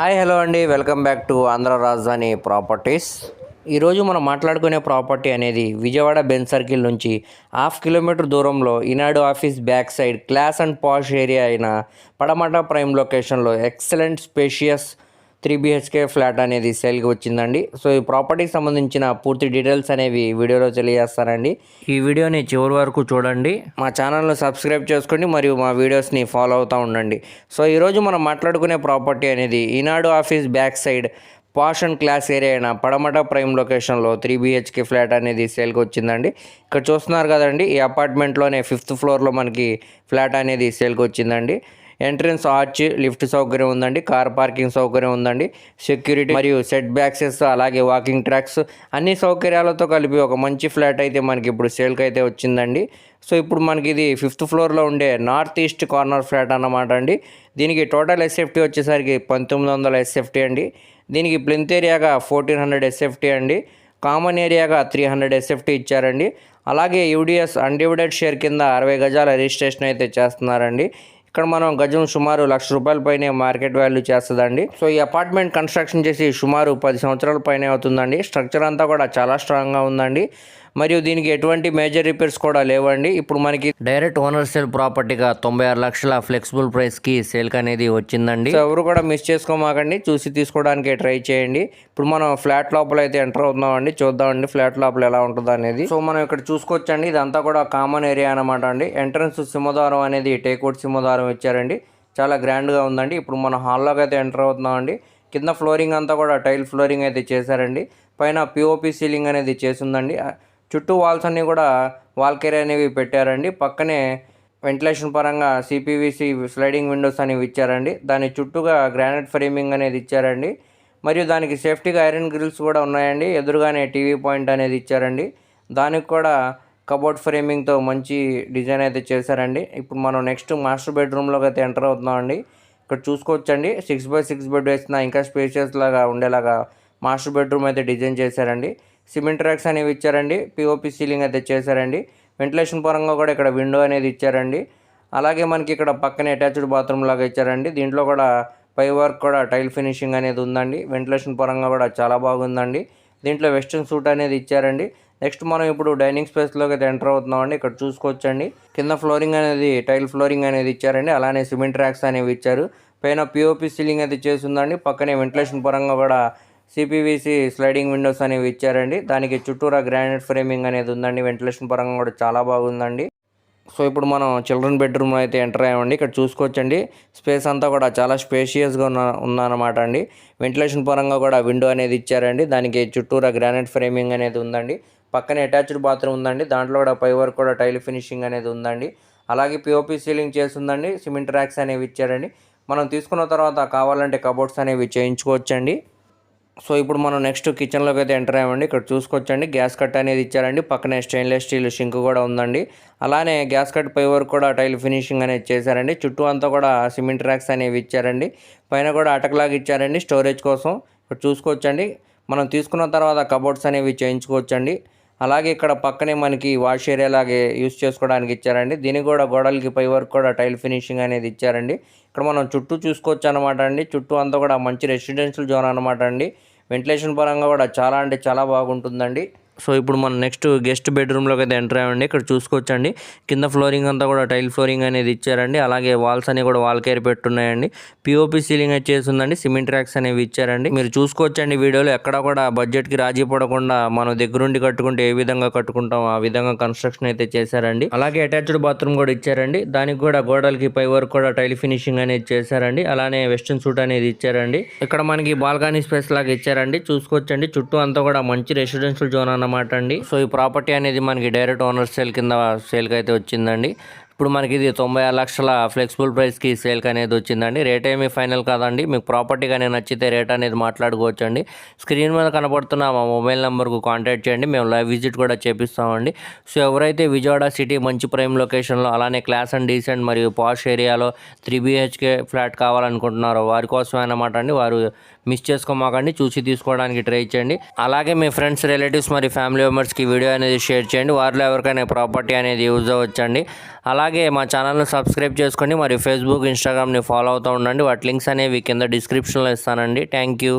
Hi hello అండి. Welcome back to Andhra Rajadhani properties. ఈరోజు మనం మాట్లాడుకునే ప్రాపర్టీ అనేది విజయవాడ బెన్ సర్కిల్ నుంచి హాఫ్ కిలోమీటర్ దూరంలో Eenadu office back side class and posh area అయిన పడమట ప్రైమ్ లొకేషన్లో excellent spacious three BHK flat అనేది సేల్కి వచ్చిందండి. సో ఈ ప్రాపర్టీకి సంబంధించిన పూర్తి డీటెయిల్స్ అనేవి వీడియోలో తెలియజేస్తానండి. ఈ వీడియోని చివరి వరకు చూడండి. మా ఛానల్ను సబ్స్క్రైబ్ చేసుకోండి మరియు మా వీడియోస్ని ఫాలో అవుతూ ఉండండి. సో ఈరోజు మనం మాట్లాడుకునే ప్రాపర్టీ అనేది Eenadu office back side posh and class area అయిన పడమట ప్రైమ్ లొకేషన్లో త్రీ బిహెచ్కే ఫ్లాట్ అనేది సేల్కి వచ్చిందండి. ఇక్కడ చూస్తున్నారు కదండి ఈ అపార్ట్మెంట్లోనే ఫిఫ్త్ ఫ్లోర్లో మనకి ఫ్లాట్ అనేది సేల్కి వచ్చిందండి. ఎంట్రన్స్ ఆర్చ్ లిఫ్ట్ సౌకర్యం ఉందండి కార్ పార్కింగ్ సౌకర్యం ఉందండి. సెక్యూరిటీ మరియు సెట్ బ్యాక్సెస్ అలాగే వాకింగ్ ట్రాక్స్ అన్ని సౌకర్యాలతో కలిపి ఒక మంచి ఫ్లాట్ అయితే మనకి ఇప్పుడు సేల్కి అయితే వచ్చిందండి. సో ఇప్పుడు మనకి ఇది ఫిఫ్త్ ఫ్లోర్లో ఉండే నార్త్ ఈస్ట్ కార్నర్ ఫ్లాట్ అన్నమాట అండి. దీనికి టోటల్ ఎస్ఎఫ్టీ వచ్చేసరికి పంతొమ్మిది వందల ఎస్ఎఫ్టీ అండి. దీనికి ప్లింత్ ఏరియాగా ఫోర్టీన్ హండ్రెడ్ ఎస్ఎఫ్టీ అండి. కామన్ ఏరియాగా త్రీ హండ్రెడ్ ఎస్ఎఫ్టీ ఇచ్చారండి. అలాగే యూడిఎస్ అన్డివిడెడ్ షేర్ కింద అరవై గజాల రిజిస్ట్రేషన్ అయితే చేస్తున్నారండి. ఇక్కడ మనం గజం సుమారు లక్ష రూపాయల పైనే మార్కెట్ వాల్యూ చేస్తుందండి. సో ఈ అపార్ట్మెంట్ కన్స్ట్రక్షన్ చేసి సుమారు పది సంవత్సరాల పైనే అవుతుందండి. స్ట్రక్చర్ అంతా కూడా చాలా స్ట్రాంగ్గా ఉందండి. మరియు దీనికి ఎటువంటి మేజర్ రిపేర్స్ కూడా లేవండి. ఇప్పుడు మనకి డైరెక్ట్ ఓనర్ సేల్ ప్రాపర్టీగా తొంభై ఆరు లక్షల ఫ్లెక్సిబుల్ ప్రైస్కి సేల్కి అనేది వచ్చిందండి. సో ఎవరు కూడా మిస్ చేసుకోమాకండి. చూసి తీసుకోవడానికి ట్రై చేయండి. ఇప్పుడు మనం ఫ్లాట్ లోపల అయితే ఎంటర్ అవుతున్నామండి. చూద్దామండి ఫ్లాట్ లోపల ఎలా ఉంటుందో అనేది. సో మనం ఇక్కడ చూసుకోవచ్చండి. ఇదంతా కూడా కామన్ ఏరియా అనమాట అండి. ఎంట్రన్స్ సింహద్వారం అనేది టేక్వుడ్ సింహద్వారం ఇచ్చారండి. చాలా గ్రాండ్గా ఉందండి. ఇప్పుడు మనం హాల్లోకి అయితే ఎంటర్ అవుతున్నామండి. కింద ఫ్లోరింగ్ అంతా కూడా టైల్ ఫ్లోరింగ్ అయితే చేశారండి. పైన పిఓపి సీలింగ్ అనేది చేసిందండి చుట్టూ వాల్స్ అన్నీ కూడా వాల్కేరి అనేవి పెట్టారండి. పక్కనే వెంటిలేషన్ పరంగా సిపివిసి స్లైడింగ్ విండోస్ అనేవి ఇచ్చారండి. దాని చుట్టూగా గ్రానైట్ ఫ్రేమింగ్ అనేది ఇచ్చారండి. మరియు దానికి సేఫ్టీగా ఐరన్ గ్రిల్స్ కూడా ఉన్నాయండి. ఎదురుగానే టీవీ పాయింట్ అనేది ఇచ్చారండి. దానికి కూడా కబోర్డ్ ఫ్రేమింగ్తో మంచి డిజైన్ అయితే చేశారండి. ఇప్పుడు మనం నెక్స్ట్ మాస్టర్ బెడ్రూమ్లోకి అయితే ఎంటర్ అవుతున్నామండి. ఇక్కడ చూసుకోవచ్చండి. సిక్స్ బై సిక్స్ బెడ్ వేసిన ఇంకా స్పేషియస్ లాగా ఉండేలాగా మాస్టర్ బెడ్రూమ్ అయితే డిజైన్ చేశారండి. సిమెంట్ ర్యాక్స్ అనేవి ఇచ్చారండి. పిఓపి సీలింగ్ అయితే చేశారండి. వెంటిలేషన్ పరంగా కూడా ఇక్కడ విండో అనేది ఇచ్చారండి. అలాగే మనకి ఇక్కడ పక్కనే అటాచ్డ్ బాత్రూమ్ లాగా ఇచ్చారండి. దీంట్లో కూడా పై వర్క్ కూడా టైల్ ఫినిషింగ్ అనేది ఉందండి. వెంటిలేషన్ పరంగా కూడా చాలా బాగుందండి. దీంట్లో వెస్ట్రన్ సూట్ అనేది ఇచ్చారండి. నెక్స్ట్ మనం ఇప్పుడు డైనింగ్ స్పేస్లోకి అయితే ఎంటర్ అవుతున్నామండి. ఇక్కడ చూసుకోవచ్చండి. కింద ఫ్లోరింగ్ అనేది టైల్ ఫ్లోరింగ్ అనేది ఇచ్చారండి. అలానే సిమెంట్ ర్యాక్స్ అనేవి ఇచ్చారు. పైన పిఓపి సీలింగ్ అయితే చేసి ఉందండి. పక్కనే వెంటిలేషన్ పరంగా కూడా సిపివిసి స్లైడింగ్ విండోస్ అనేవి ఇచ్చారండి. దానికి చుట్టూరా గ్రానైట్ ఫ్రేమింగ్ అనేది ఉందండి. వెంటిలేషన్ పరంగా కూడా చాలా బాగుందండి. సో ఇప్పుడు మనం చిల్డ్రన్ బెడ్రూమ్ అయితే ఎంటర్ అయ్యామండి. ఇక్కడ చూసుకోవచ్చండి. స్పేస్ అంతా కూడా చాలా స్పేషియస్గా ఉన్న ఉందన్నమాట అండి. వెంటిలేషన్ పరంగా కూడా విండో అనేది ఇచ్చారండి. దానికి చుట్టూరా గ్రానైట్ ఫ్రేమింగ్ అనేది ఉందండి. పక్కనే అటాచ్డ్ బాత్రూమ్ ఉందండి. దాంట్లో కూడా పై వరకు కూడా టైల్ ఫినిషింగ్ అనేది ఉందండి. అలాగే పిఓపి సీలింగ్ చేసి ఉందండి. సిమెంట్ ర్యాక్స్ అనేవి ఇచ్చారండి. మనం తీసుకున్న తర్వాత కావాలంటే కబోర్డ్స్ అనేవి చేయించుకోవచ్చండి. సో ఇప్పుడు మనం నెక్స్ట్ కిచెన్లోకి అయితే ఎంటర్ అయ్యామండి. ఇక్కడ చూసుకోవచ్చండి. గ్యాస్ కట్ అనేది ఇచ్చారండి. పక్కనే స్టెయిన్లెస్ స్టీల్ షింక్ కూడా ఉందండి. అలానే గ్యాస్ కట్ పై వరకు కూడా టైల్ ఫినిషింగ్ అనేది చేశారండి. చుట్టూ అంతా కూడా సిమెంట్ ర్యాక్స్ అనేవి ఇచ్చారండి. పైన కూడా అటకలాగా ఇచ్చారండి స్టోరేజ్ కోసం. ఇక్కడ చూసుకోవచ్చండి. మనం తీసుకున్న తర్వాత కబోర్డ్స్ అనేవి చేయించుకోవచ్చండి. అలాగే ఇక్కడ పక్కనే మనకి వాష్ ఏరియా లాగే యూస్ చేసుకోవడానికి ఇచ్చారండి. దీనికి కూడా గోడలకి పై వరకు కూడా టైల్ ఫినిషింగ్ అనేది ఇచ్చారండి. ఇక్కడ మనం చుట్టూ చూసుకోవచ్చు అనమాట అండి. చుట్టూ అంతా కూడా మంచి రెసిడెన్షియల్ జోన్ అనమాట అండి. వెంటిలేషన్ పరంగా కూడా చాలా అంటే చాలా బాగుంటుందండి. సో ఇప్పుడు మనం నెక్స్ట్ గెస్ట్ బెడ్రూమ్లోకి అయితే ఎంటర్ అయ్యండి. ఇక్కడ చూసుకోవచ్చండి. కింద ఫ్లోరింగ్ అంతా కూడా టైల్ ఫ్లోరింగ్ అనేది ఇచ్చారండి. అలాగే వాల్స్ అన్ని కూడా వాల్ కేర్ పెట్టున్నాయండి. పిఓపి సీలింగ్ వచ్చేసి ఉందండి సిమెంట్ ర్యాక్స్ అనేవి ఇచ్చారండి. మీరు చూసుకోవచ్చండి వీడియోలో. ఎక్కడ కూడా బడ్జెట్కి రాజీ పడకుండా మనం దగ్గరుండి కట్టుకుంటే ఏ విధంగా కట్టుకుంటాం ఆ విధంగా కన్స్ట్రక్షన్ అయితే చేశారండి. అలాగే అటాచ్డ్ బాత్రూమ్ కూడా ఇచ్చారండి. దానికి కూడా గోడలకి పై వరకు కూడా టైల్ ఫినిషింగ్ అనేది చేశారండి. అలానే వెస్ట్రన్ సూట్ అనేది ఇచ్చారండి. ఇక్కడ మనకి బాల్కనీ స్పేస్ లాగా ఇచ్చారండి. చూసుకోవచ్చండి. చుట్టూ అంతా కూడా మంచి రెసిడెన్షియల్ జోన్ అనమాట అండి. సో ఈ ప్రాపర్టీ అనేది మనకి డైరెక్ట్ ఓనర్ సేల్ కింద సేల్కి అయితే వచ్చిందండి. ఇప్పుడు మనకి ఇది తొంభై ఆరు లక్షల ఫ్లెక్సిబుల్ ప్రైస్కి సేల్కి అనేది వచ్చిందండి. రేట్ ఏమీ ఫైనల్ కాదండి. మీకు ప్రాపర్టీ కానీ నచ్చితే రేట్ అనేది మాట్లాడుకోవచ్చు అండి స్క్రీన్ మీద కనబడుతున్న మా మొబైల్ నెంబర్కు కాంటాక్ట్ చేయండి. మేము లైవ్ విజిట్ కూడా చేపిస్తామండి. సో ఎవరైతే విజయవాడ సిటీ మంచి ప్రైమ్ లొకేషన్లో అలానే క్లాస్ అండ్ డీసెంట్ మరియు పాష్ ఏరియాలో త్రీ బిహెచ్కే ఫ్లాట్ కావాలనుకుంటున్నారో వారి కోసమే అనమాట అండి వారు మిస్ చేసుకోమాకండి. చూసి తీసుకోవడానికి ట్రై చేయండి. అలాగే మీ ఫ్రెండ్స్ రిలేటివ్స్ మరియు ఫ్యామిలీ మెంబర్స్కి వీడియో అనేది షేర్ చేయండి. వారిలో ఎవరికైనా ప్రాపర్టీ అనేది యూజ్ అవ్వచ్చండి. అలాగే అలాగే మా ఛానల్ని సబ్స్క్రైబ్ చేసుకోండి మరియు ఫేస్బుక్ ఇన్స్టాగ్రామ్ని ఫాలో అవుతూ ఉండండి. వాటి లింక్స్ అనేవి కింద డిస్క్రిప్షన్లో ఇస్తానండి. Thank you.